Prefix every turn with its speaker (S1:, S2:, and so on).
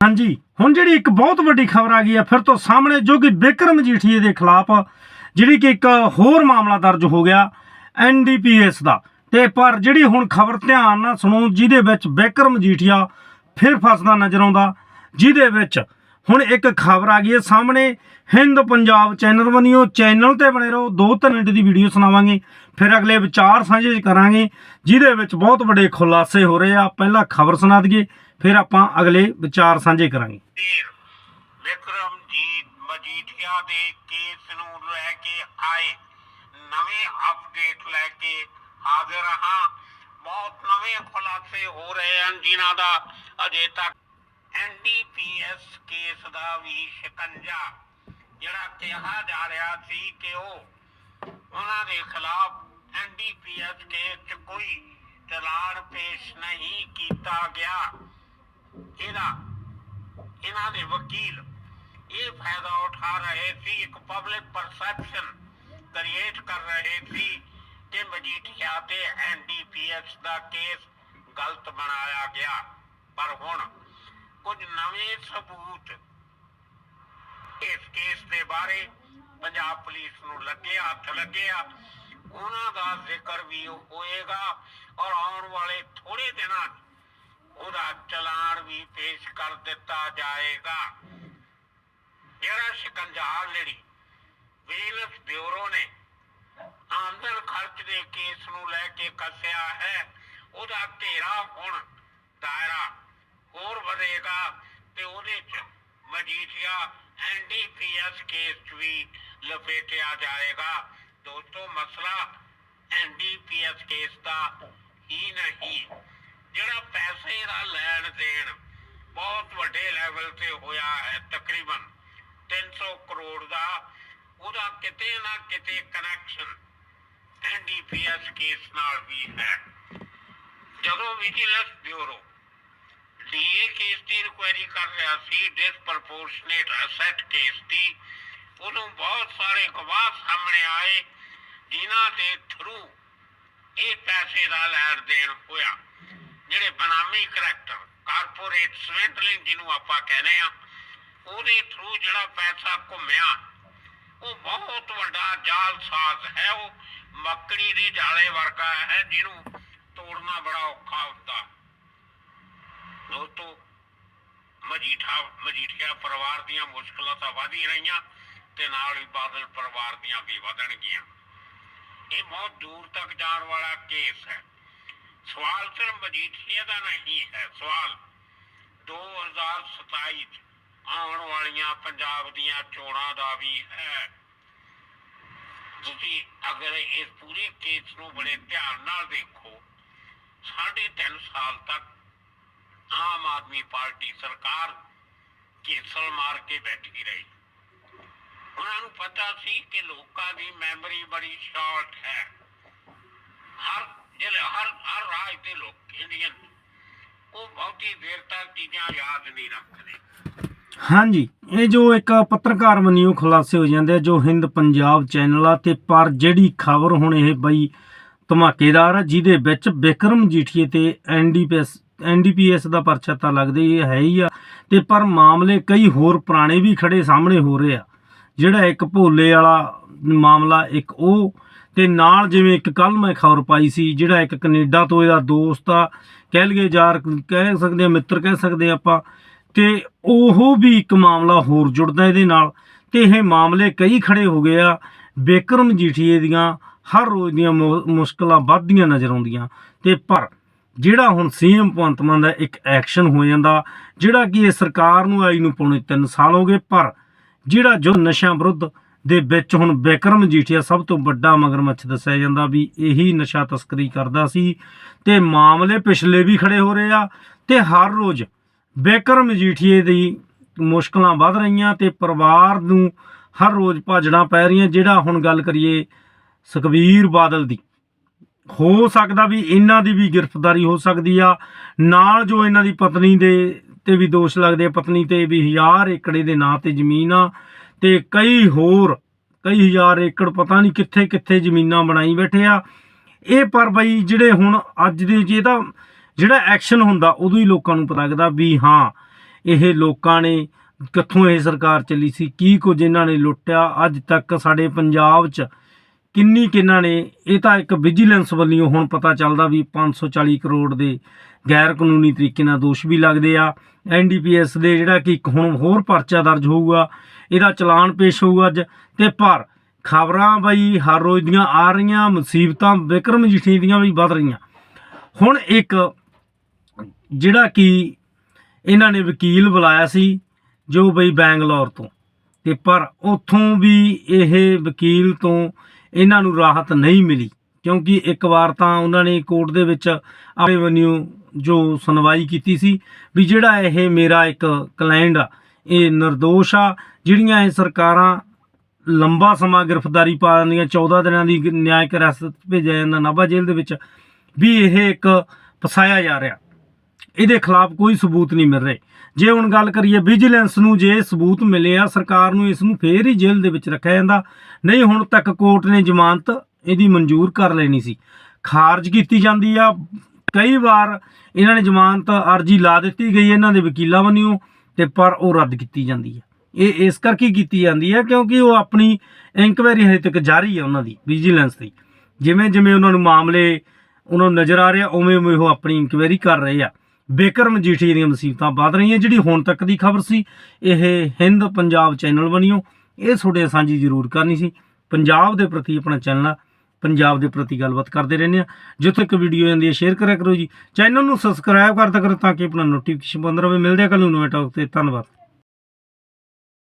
S1: ਹਾਂਜੀ, ਹੁਣ ਜਿਹੜੀ ਇੱਕ ਬਹੁਤ ਵੱਡੀ ਖਬਰ ਆ ਗਈ ਹੈ ਫਿਰ ਤੋਂ ਸਾਹਮਣੇ ਜੋ ਕਿ ਬਿਕਰਮ ਜੀਠੀਏ ਦੇ ਖਿਲਾਫ, ਜਿਹੜੀ ਕਿ ਇੱਕ ਹੋਰ ਮਾਮਲਾ ਦਰਜ ਹੋ ਗਿਆ ਐਨਡੀਪੀਐਸ ਦਾ। ਤੇ ਪਰ ਜਿਹੜੀ ਹੁਣ ਖਬਰ ਧਿਆਨ ਨਾਲ ਸੁਣੋ, ਜਿਹਦੇ ਵਿੱਚ ਬਿਕਰਮ ਜੀਠੀਆ ਫਿਰ ਫਸਦਾ ਨਜ਼ਰ ਆਉਂਦਾ, ਜਿਹਦੇ ਵਿੱਚ ਹੁਣ ਇੱਕ ਖਬਰ ਆ ਗਈ ਹੈ ਸਾਹਮਣੇ, ਹਿੰਦ ਪੰਜਾਬ ਚੈਨਲ ਬਣਿਓ ਚੈਨਲ ਤੇ ਬਣੇ ਰਹੋ, ਦੋ ਤਿੰਨ ਮਿੰਟ ਦੀ ਵੀਡੀਓ ਸੁਣਾਵਾਂਗੇ, ਫਿਰ ਅਗਲੇ ਵਿਚਾਰ ਸਾਂਝੇ ਕਰਾਂਗੇ, ਜਿਹਦੇ ਵਿੱਚ ਬਹੁਤ ਵੱਡੇ ਖੁਲਾਸੇ ਹੋ ਰਹੇ ਆ। ਪਹਿਲਾਂ ਖਬਰ ਸੁਣਾ ਦਈਏ ਫਿਰ ਆਪਾਂ ਅਗਲੇ ਵਿਚਾਰ ਸਾਂਝੇ ਕਰਾਂਗੇ।
S2: ਧੀਰ ਵਿਕਰਮਜੀਤ ਮਜੀਠੀਆ ਦੇ ਕੇਸ ਨੂੰ ਲੈ ਕੇ ਆਏ। ਨਵੇਂ ਅਪਡੇਟ ਲੈ ਕੇ ਹਾਜ਼ਰ ਹਾਂ। ਬਹੁਤ ਨਵੇਂ ਖੁਲਾਸੇ ਹੋ ਰਹੇ ਹਨ ਜਿਨ੍ਹਾਂ ਦਾ ਅਜੇ ਤੱਕ ਐਨਡੀਪੀਐਸ ਕੇਸ ਦਾ ਵੀ ਸ਼ਿਕੰਜਾ। ਜਿਹੜਾ ਕਿਹਾ ਜਾ ਰਿਹਾ ਸੀ ਕਿ ਉਹ ਉਹਨਾਂ ਦੇ ਖਿਲਾਫ ਐਨਡੀਪੀਐਸ ਕੇਸ 'ਚ ਕੋਈ ਚਲਾਨ ਪੇਸ਼ ਨਹੀਂ ਕੀਤਾ ਗਿਆ। ਇਹਦਾ, ਇਹਨਾਂ ਦੇ ਵਕੀਲ, ਇਹ ਫਾਇਦਾ ਉਠਾ ਰਹੇ ਸੀ, ਇੱਕ ਪਬਲਿਕ ਪਰਸੈਪਸ਼ਨ ਕ੍ਰੀਏਟ ਕਰ ਰਹੇ ਸੀ ਕਿ ਮਜੀਠੀਆ ਤੇ ਐਨਡੀਪੀਐਸ ਦਾ ਕੇਸ ਗਲਤ ਬਣਾਇਆ ਗਿਆ। ਪਰ ਹੁਣ ਕੁਝ ਨਵੇਂ ਸਬੂਤ ਇਸ ਕੇਸ ਦੇ ਬਾਰੇ ਪੰਜਾਬ ਪੁਲਿਸ ਨੂੰ ਲੱਗੇ ਹੱਥ ਲੱਗਿਆ ਉਹਨਾਂ ਦਾ ਜ਼ਿਕਰ ਵੀ ਹੋਏਗਾ ਔਰ ਆਉਣ ਵਾਲੇ ਥੋੜੇ ਦਿਨਾਂ ਉਹਦਾ ਚਲਾਨ ਵੀ ਪੇਸ਼ ਕਰ ਦਿੱਤਾ ਜਾਏਗਾ। ਜਿਹੜਾ ਸ਼ਿਕੰਜਾ ਲੜੀ ਵਿਜੀਲੈਂਸ ਬਿਊਰੋ ਨੇ ਆਮਦਨ ਖਰਚ ਦੇ ਕੇਸ ਨੂੰ ਲੈ ਕੇ ਕੱਸਿਆ ਹੈ, ਉਹਦਾ ਘੇਰਾ ਹੁਣ ਦਾਇਰਾ ਹੋਰ ਵਧੇਗਾ ਤੇ ਉਹਦੇ ਚ ਮਜੀਠੀਆ ਐਨਡੀਪੀਐਸ ਕੇਸ 'ਚ ਵੀ ਲਪੇਟਿਆ ਜਾਏਗਾ। ਦੋਸਤੋ, ਮਸਲਾ ਐਨਡੀਪੀਐਸ ਕੇਸ ਦਾ ਹੀ ਨਹੀਂ। ਜਿਹੜਾ ਪੈਸੇ ਦਾ ਲੈਣ ਦੇਣ ਬਹੁਤ ਵੱਡੇ ਲੈਵਲ ਤੇ ਹੋਇਆ ਹੈ, ਤਕਰੀਬਨ 300 ਕਰੋੜ ਦਾ, ਉਹਦਾ ਕਿਤੇ ਨਾ ਕਿਤੇ ਕਨੈਕਸ਼ਨ ਐਨਡੀਪੀਐਸ ਕੇਸ ਨਾਲ ਵੀ ਹੈ। ਜਦੋਂ ਵਿਜੀਲੈਂਸ ਬਿਊਰੋ ਡੀਏ ਕੇਸ ਦੀ ਇਨਕੁਆਇਰੀ ਕਰ ਰਿਹਾ ਸੀ ਡਿਸਪ੍ਰਪੋਰਸ਼ਨੇਟ ਅਸੈਟ ਕੇਸ ਦੀ ਉਦੋਂ ਬਹੁਤ ਸਾਰੇ ਗਵਾਹ ਸਾਹਮਣੇ ਆਏ, ਜਿਨ੍ਹਾਂ ਦੇ ਥਰੂ ਇਹ ਪੈਸੇ ਦਾ ਲੈਣ ਦੇਣ ਹੋਇਆ। ਜਿਹੜੇ ਬਨਾਮੀ ਕਰੈਕਟਰ, ਕਾਰਪੋਰੇਟ ਸਵੈਂਡਲਿੰਗ ਜਿਹਨੂੰ ਆਪਾਂ ਕਹਿੰਦੇ ਆ ਉਹਦੇ ਥਰੂ ਜਿਹੜਾ ਪੈਸਾ ਘੁੰਮਿਆ, ਉਹ ਬਹੁਤ ਵੱਡਾ ਜਾਲ ਹੈ ਉਹ, ਮੱਕੜੀ ਦੇ ਜਾਲੇ ਵਰਗਾ ਹੈ ਜਿਹਨੂੰ ਤੋੜਨਾ ਬੜਾ ਔਖਾ ਹੁੰਦਾ। ਦੋਸਤੋ, ਮਜੀਠਾ, ਮਜੀਠੀਆ ਪਰਿਵਾਰ ਦੀਆਂ ਮੁਸ਼ਕਲਾਂ ਤਾਂ ਵਧ ਰਹੀਆਂ ਤੇ ਨਾਲ ਹੀ ਬਾਦਲ ਪਰਿਵਾਰ ਦੀਆਂ ਵੀ ਵਧਣਗੀਆਂ। ਇਹ ਬਹੁਤ ਦੂਰ ਤੱਕ ਜਾਣ ਵਾਲਾ ਕੇਸ ਹੈ। ਸਵਾਲ ਸਿਰਫ ਮਜੀਠੀਆ ਦਾ ਨਹੀਂ ਹੈ, ਸਵਾਲ 2027 ਆਉਣ ਵਾਲੀਆਂ ਪੰਜਾਬ ਦੀਆਂ ਚੋਣਾਂ ਦਾ ਵੀ ਹੈ। ਤੁਸੀਂ ਅਗਰ ਇਸ ਪੂਰੇ ਕੇਸ ਨੂੰ ਬੜੇ ਧਿਆਨ ਨਾਲ ਦੇਖੋ, ਸਾਢੇ ਤਿੰਨ ਸਾਲ ਤੱਕ ਆਮ ਆਦਮੀ ਪਾਰਟੀ ਸਰਕਾਰ ਕੇਸਲ ਮਾਰ ਕੇ ਬੈਠੀ ਰਹੀ। ਉਹਨਾਂ ਨੂੰ ਪਤਾ ਸੀ ਕਿ ਲੋਕਾਂ ਦੀ ਮੈਮਰੀ ਬੜੀ ਸ਼ਾਰਟ ਹੈ ਹਰ ਜਿਹੜੇ ਹਰ ਹਰ ਰਾਜ ਦੇ ਲੋਕ ਇੰਡੀਅਨ ਉਹ ਦੇਰ ਤੱਕ ਚੀਜ਼ਾਂ ਯਾਦ ਨਹੀਂ ਰੱਖਦੇ।
S1: ਹਾਂਜੀ, ਇਹ ਜੋ ਇੱਕ ਪੱਤਰਕਾਰ ਵਨਿਓ ਖੁਲਾਸੇ ਹੋ ਜਾਂਦੇ ਜੋ ਹਿੰਦ ਪੰਜਾਬ ਚੈਨਲ ਆ, ਤੇ ਪਰ ਜਿਹੜੀ ਖਬਰ ਹੁਣ ਇਹ ਬਈ ਧਮਾਕੇਦਾਰ ਆ, ਜਿਹਦੇ ਵਿੱਚ ਬਿਕਰਮ ਜੀਠੀਏ ਤੇ ਐਨਡੀਪੀਐਸ ਐਨਡੀਪੀਐਸ ਦਾ ਪਰਚਾ ਤਾਂ ਲੱਗਦਾ ਹੀ ਹੈ ਹੀ ਆ, ਤੇ ਪਰ ਮਾਮਲੇ ਕਈ ਹੋਰ ਪੁਰਾਣੇ ਵੀ ਖੜੇ ਸਾਹਮਣੇ ਹੋ ਰਹੇ ਆ। ਜਿਹੜਾ ਇੱਕ ਭੋਲੇ ਵਾਲਾ ਮਾਮਲਾ, ਇੱਕ ਉਹ ਤੇ ਨਾਲ ਜਿਵੇਂ ਇੱਕ ਕੱਲ ਮੈਂ ਖਬਰ ਪਾਈ ਸੀ, ਜਿਹੜਾ ਇੱਕ ਕੈਨੇਡਾ ਤੋਂ ਇਹਦਾ ਦੋਸਤ ਆ, ਕਹਿ ਲਈਏ ਯਾਰ, ਕਹਿ ਸਕਦੇ ਆ, ਮਿੱਤਰ ਕਹਿ ਸਕਦੇ ਆ ਆਪਾਂ, ਤੇ ਉਹ ਵੀ ਇੱਕ ਮਾਮਲਾ ਹੋਰ ਜੁੜਦਾ ਇਹਦੇ ਨਾਲ, ਤੇ ਇਹ ਮਾਮਲੇ ਕਈ ਖੜੇ ਹੋ ਗਏ ਆ, ਬਿਕਰਮ ਜੀਠੀਏ ਦੀਆਂ ਹਰ ਰੋਜ਼ ਦੀਆਂ ਮੁ- ਮੁਸ਼ਕਲਾਂ ਵੱਧਦੀਆਂ ਨਜ਼ਰ ਆਉਂਦੀਆਂ, ਤੇ ਪਰ ਜਿਹੜਾ ਹੁਣ ਸੀਐਮ ਭਗਵੰਤ ਮਾਨ ਦਾ ਇੱਕ ਐਕਸ਼ਨ ਹੋ ਜਾਂਦਾ, ਜਿਹੜਾ ਕਿ ਇਹ ਸਰਕਾਰ ਨੂੰ ਆਈ ਨੂੰ ਪੌਣੇ 3 ਸਾਲ ਹੋ ਗਏ, ਪਰ ਜਿਹੜਾ ਜੋ ਨਸ਼ਾ ਵਿਰੁੱਧ ਦੇ ਵਿੱਚ ਹੁਣ ਬਿਕਰਮ ਜੀਠੀਆ ਸਭ ਤੋਂ ਵੱਡਾ ਮਗਰਮੱਛ ਦੱਸਿਆ ਜਾਂਦਾ ਵੀ ਇਹੀ ਨਸ਼ਾ ਤਸਕਰੀ ਕਰਦਾ ਸੀ ਤੇ ਮਾਮਲੇ ਪਿਛਲੇ ਵੀ ਖੜੇ ਹੋ ਰਹੇ ਆ ਤੇ ਹਰ ਰੋਜ਼ ਬਿਕਰਮ ਜੀਠੀਏ ਦੀ ਮੁਸ਼ਕਲਾਂ ਵੱਧ ਰਹੀਆਂ ਤੇ ਪਰਿਵਾਰ ਨੂੰ ਹਰ ਰੋਜ਼ ਭਾਜਣਾ ਪੈ ਰਹੀਆਂ, ਜਿਹੜਾ ਹੁਣ ਗੱਲ ਕਰੀਏ ਸੁਖਬੀਰ ਬਾਦਲ ਦੀ। ਹੋ ਸਕਦਾ ਵੀ ਇਹਨਾਂ ਦੀ ਵੀ ਗ੍ਰਿਫਤਾਰੀ ਹੋ ਸਕਦੀ ਆ, ਨਾਲ ਜੋ ਇਹਨਾਂ ਦੀ ਪਤਨੀ ਦੇ ਤੇ ਵੀ ਦੋਸ਼ ਲੱਗਦੇ ਆ, ਪਤਨੀ ਤੇ ਵੀ ਹਜ਼ਾਰ ਏਕੜੇ ਦੇ ਨਾਂ ਤੇ ਜ਼ਮੀਨ ਆ ਤੇ ਕਈ ਹੋਰ, ਕਈ ਹਜ਼ਾਰ ਏਕੜ ਪਤਾ ਨਹੀਂ ਕਿੱਥੇ ਕਿੱਥੇ ਜ਼ਮੀਨਾਂ ਬਣਾਈ ਬੈਠੇ ਆ। ਇਹ ਪਰ ਬਈ ਜਿਹੜੇ ਹੁਣ ਅੱਜ ਦੇ ਜੇ ਤਾਂ ਜਿਹੜਾ ਐਕਸ਼ਨ ਹੁੰਦਾ, ਉਦੋਂ ਹੀ ਲੋਕਾਂ ਨੂੰ ਪਤਾ ਲੱਗਦਾ ਵੀ ਹਾਂ, ਇਹ ਲੋਕਾਂ ਨੇ ਕਿੱਥੋਂ ਇਹ ਸਰਕਾਰ ਚੱਲੀ ਸੀ, ਕੀ ਕੁਝ ਇਹਨਾਂ ਨੇ ਲੁੱਟਿਆ। ਅੱਜ ਤੱਕ ਸਾਡੇ ਪੰਜਾਬ 'ਚ ਕਿੰਨੀ ਕਿੰਨਾ ਨੇ, ਇਹ ਤਾਂ ਇੱਕ ਵਿਜੀਲੈਂਸ ਵੱਲੋਂ ਹੁਣ ਪਤਾ ਚੱਲਦਾ ਵੀ 540 ਕਰੋੜ ਦੇ ਗੈਰ ਕਾਨੂੰਨੀ ਤਰੀਕੇ ਨਾਲ ਦੋਸ਼ ਵੀ ਲੱਗਦੇ ਆ। ਐਨਡੀਪੀਐਸ ਦੇ ਜਿਹੜਾ ਕਿ ਇੱਕ ਹੁਣ ਹੋਰ ਪਰਚਾ ਦਰਜ ਹੋਊਗਾ ਇਹਦਾ ਚਲਾਨ ਪੇਸ਼ ਹੋਊਗਾ ਅੱਜ। ਤੇ ਪਰ ਖਬਰਾਂ ਬਈ ਹਰ ਰੋਜ਼ ਦੀਆਂ ਆ ਰਹੀਆਂ, ਮੁਸੀਬਤਾਂ ਵਿਕਰਮ ਜੀਠੀ ਦੀਆਂ ਵੀ ਵੱਧ ਰਹੀਆਂ। ਹੁਣ ਇੱਕ ਜਿਹੜਾ ਕਿ ਇਹਨਾਂ ਨੇ ਵਕੀਲ ਬੁਲਾਇਆ ਸੀ, ਜੋ ਬਈ ਬੈਂਗਲੌਰ ਤੋਂ। ਤੇ ਪਰ ਉੱਥੋਂ ਵੀ ਇਹ ਵਕੀਲ ਤੋਂ ਇਹਨਾਂ ਨੂੰ ਰਾਹਤ ਨਹੀਂ ਮਿਲੀ, ਕਿਉਂਕਿ ਇੱਕ ਵਾਰ ਤਾਂ ਉਹਨਾਂ ਨੇ ਕੋਰਟ ਦੇ ਵਿੱਚ ਆਪਣੇ ਵੱਲੋਂ ਜੋ ਸੁਣਵਾਈ ਕੀਤੀ ਸੀ ਵੀ ਜਿਹੜਾ ਇਹ ਮੇਰਾ ਇੱਕ ਕਲਾਇੰਟ ਆ, ਇਹ નિર્ਦੋਸ਼ ਆ ਜਿਹੜੀਆਂ ਇਹ ਸਰਕਾਰਾਂ ਲੰਬਾ ਸਮਾਂ ਗ੍ਰਿਫਤਾਰੀ ਪਾ ਦਿੰਦੀਆਂ 14 ਦਿਨਾਂ ਦੀ ਗ- ਨਿਆਇਕ ਹਿਰਾਸਤ ਭੇਜਿਆ ਜਾਂਦਾ ਨਾਭਾ ਜੇਲ੍ਹ ਦੇ ਵਿੱਚ, ਵੀ ਇਹ ਇੱਕ ਫਸਾਇਆ ਜਾ ਰਿਹਾ। ਇਹਦੇ ਖਿਲਾਫ ਕੋਈ ਸਬੂਤ ਨਹੀਂ ਮਿਲ ਰਹੇ। ਜੇ ਹੁਣ ਗੱਲ ਕਰੀਏ ਵਿਜੀਲੈਂਸ ਨੂੰ, ਜੇ ਸਬੂਤ ਮਿਲੇ ਆ, ਸਰਕਾਰ ਨੂੰ ਇਸ ਨੂੰ ਫੇਰ ਹੀ ਜੇਲ੍ਹ ਦੇ ਵਿੱਚ ਰੱਖਿਆ ਜਾਂਦਾ। ਨਹੀਂ, ਹੁਣ ਤੱਕ ਕੋਰਟ ਨੇ ਜ਼ਮਾਨਤ ਇਹਦੀ ਮਨਜ਼ੂਰ ਕਰ ਲੈਣੀ ਸੀ। ਖਾਰਜ ਕੀਤੀ ਜਾਂਦੀ ਆ। ਕਈ ਵਾਰ ਇਹਨਾਂ ਨੇ ਜ਼ਮਾਨਤ ਅਰਜੀ ਲਾ ਦਿੱਤੀ ਗਈ ਇਹਨਾਂ ਦੇ ਵਕੀਲਾਂ ਵੱਲੋਂ, ਤੇ ਪਰ ਉਹ ਰੱਦ ਕੀਤੀ ਜਾਂਦੀ ਹੈ। ਇਹ ਇਸ ਕਰਕੇ ਕੀਤੀ ਜਾਂਦੀ ਹੈ ਕਿਉਂਕਿ ਉਹ ਆਪਣੀ ਇਨਕੁਆਇਰੀ ਹਜੇ ਤੱਕ ਜਾਰੀ ਹੈ ਉਹਨਾਂ ਦੀ ਵਿਜੀਲੈਂਸ ਦੀ। ਜਿਵੇਂ ਜਿਵੇਂ ਉਹਨਾਂ ਨੂੰ ਮਾਮਲੇ, ਉਹਨਾਂ ਨੂੰ ਨਜ਼ਰ ਆ ਰਿਹਾ ਉਵੇਂ ਉਵੇਂ ਉਹ ਆਪਣੀ ਇਨਕੁਆਇਰੀ ਕਰ ਰਹੇ ਆ। ਬੇਕਰਮ ਜੀਠੀ ਦੀਆਂ ਮੁਸੀਬਤਾਂ ਵੱਧ ਰਹੀਆਂ, ਜਿਹੜੀ ਹੁਣ ਤੱਕ ਦੀ ਖਬਰ ਸੀ, ਇਹ ਹਿੰਦ ਪੰਜਾਬ ਚੈਨਲ ਬਣਿਓ ਇਹ ਤੁਹਾਡੇ ਸਾਂਝੀ ਜ਼ਰੂਰ ਕਰਨੀ ਸੀ। ਪੰਜਾਬ ਦੇ ਪ੍ਰਤੀ ਆਪਣਾ ਚੈਨਲ ਆ, ਪੰਜਾਬ ਦੇ ਪ੍ਰਤੀ ਗੱਲਬਾਤ ਕਰਦੇ ਰਹਿੰਦੇ ਆ। ਜਿੱਥੇ ਇੱਕ ਵੀਡੀਓ ਜਾਂਦੀ ਹੈ ਸ਼ੇਅਰ ਕਰਿਆ ਕਰੋ ਜੀ। ਚੈਨਲ ਨੂੰ ਸਬਸਕ੍ਰਾਈਬ ਕਰਦਾ ਕਰੋ ਤਾਂ ਕਿ ਆਪਣਾ ਨੋਟੀਫਿਕੇਸ਼ਨ ਬੰਦ ਰਹੇ। ਮਿਲਦੇ ਆ ਕੱਲ ਨੂੰ ਨਵੇਂ ਟੌਕ ਤੇ। ਧੰਨਵਾਦ।